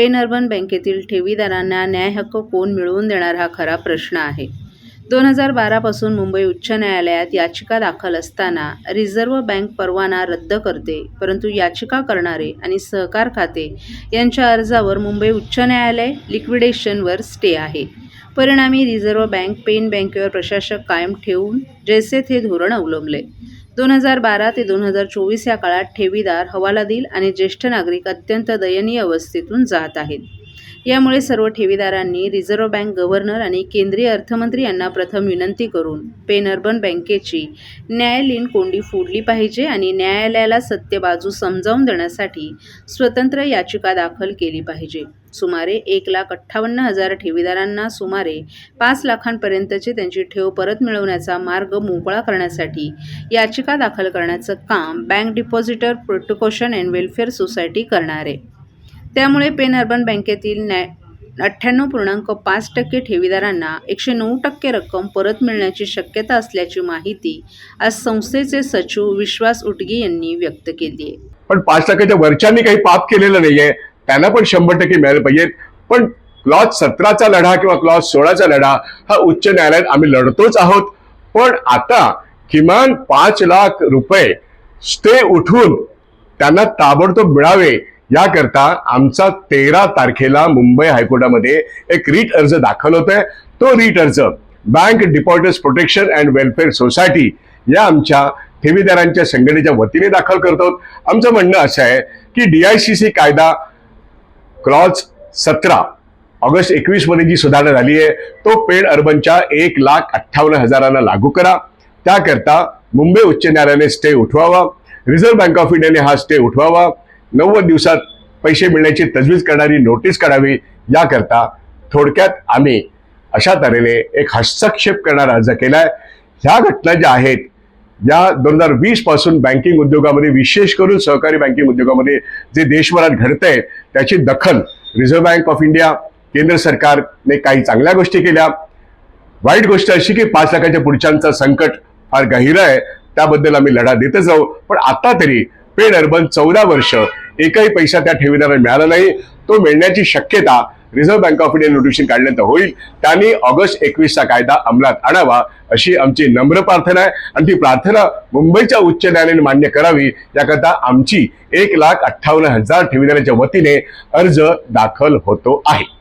Pen urban बँकेतील ठेवीदारांना न्याय हक्क कोण मिळवून देणार हा खरा प्रश्न आहे. दोन हजार बारापासून मुंबई उच्च न्यायालयात याचिका दाखल असताना रिझर्व्ह बँक परवाना रद्द करते परंतु याचिका करणारे आणि सहकार खाते यांच्या अर्जावर मुंबई उच्च न्यायालय लिक्विडेशनवर स्टे आहे. परिणामी रिझर्व्ह बँक पेन बँकेवर प्रशासक कायम ठेवून जैसे थे धोरण अवलंबले. दोन हजार बारा ते दोन हजार चोवीस या काळात ठेवीदार हवालादिल आणि ज्येष्ठ नागरिक अत्यंत दयनीय अवस्थेतून जात आहेत. यामुळे सर्व ठेवीदारांनी रिझर्व्ह बँक गव्हर्नर आणि केंद्रीय अर्थमंत्री यांना प्रथम विनंती करून पेन अर्बन बँकेची न्यायालयीन कोंडी फोडली पाहिजे आणि न्यायालयाला सत्य बाजू समजावून देण्यासाठी स्वतंत्र याचिका दाखल केली पाहिजे. सुमारे एक लाख अठ्ठावन्न हजार ठेवीदारांना सुमारे पाच लाखांपर्यंतची त्यांची ठेव परत मिळवण्याचा मार्ग मोकळा करण्यासाठी याचिका दाखल करण्याचं काम bank depositor protection and welfare society करणार आहे त्यामुळे पेन अर्बन बँकेतील न्याय अठ्ठ्याण्णव पूर्णांक पाच टक्के ठेवीदारांना एकशे नऊ टक्के रक्कम परत मिळण्याची शक्यता असल्याची माहिती आज संस्थेचे सचिव विश्वास उटगी यांनी व्यक्त केली आहे. पण पाच टक्क्याच्या वरच्यांनी काही पाप केलेलं नाहीये. त्यांना पण शंभर टक्के मिळायला पाहिजे पण क्लॉज सतराचा लढा किंवा क्लॉज सोळाचा लढा हा उच्च न्यायालयात आम्ही लढतोच आहोत. पण आता किमान पाच लाख रुपये स्टे उठून त्यांना ताबडतोब मिळावे याकरता आमचा तेरा तारखेला मुंबई हायकोर्टामध्ये एक रीट अर्ज दाखल होत आहे तो रीट अर्ज bank depositors protection and welfare society या आमच्या ठेवीदारांच्या संघटनेच्या वतीने दाखल करतो. आमचं म्हणणं असं आहे की डीआयसीसी कायदा क्रॉज सतरा ऑगस्ट एकवीसमध्ये जी सुधारणा झाली आहे तो पेड अर्बनच्या एक लाख अठ्ठावन्न हजारांना लागू करा. त्याकरता मुंबई उच्च न्यायालयाने स्टे उठवावा. रिझर्व्ह बँक ऑफ इंडियाने हा स्टे उठवावा. नव्वद दिवसात पैसे मिळण्याची तजवीज करणारी नोटीस काढावी याकरता थोडक्यात आम्ही अशा तऱ्हेने एक हस्तक्षेप करणारा अर्ज केलाय. ह्या घटना ज्या आहेत या दोन हजार वीसपासून बँकिंग उद्योगामध्ये विशेष करून सहकारी बँकिंग उद्योगामध्ये जे देशभरात घडतंय त्याची दखल रिझर्व्ह बँक ऑफ इंडिया केंद्र सरकारने काही चांगल्या गोष्टी केल्या. वाईट गोष्ट अशी की पाच लाखाच्या पुढच्यांचा संकट फार गहिरं आहे. त्याबद्दल आम्ही लढा देतच जाऊ पण आता तरी पेड अर्बन चौदा वर्ष एकही पैसा त्या ठेवीदाराला मिळाला नाही. तो मिळण्याची शक्यता reserve bank of India notification काढल्यानंतर होईल. त्यांनी ऑगस्ट एकवीसचा कायदा अंमलात आणावा अशी आमची नम्र प्रार्थना आहे. आणि ती प्रार्थना मुंबईच्या उच्च न्यायालयाने मान्य करावी. याकरता आमची एक लाख अठ्ठावन्न हजार ठेवीदारांच्या वतीने अर्ज दाखल होतो आहे.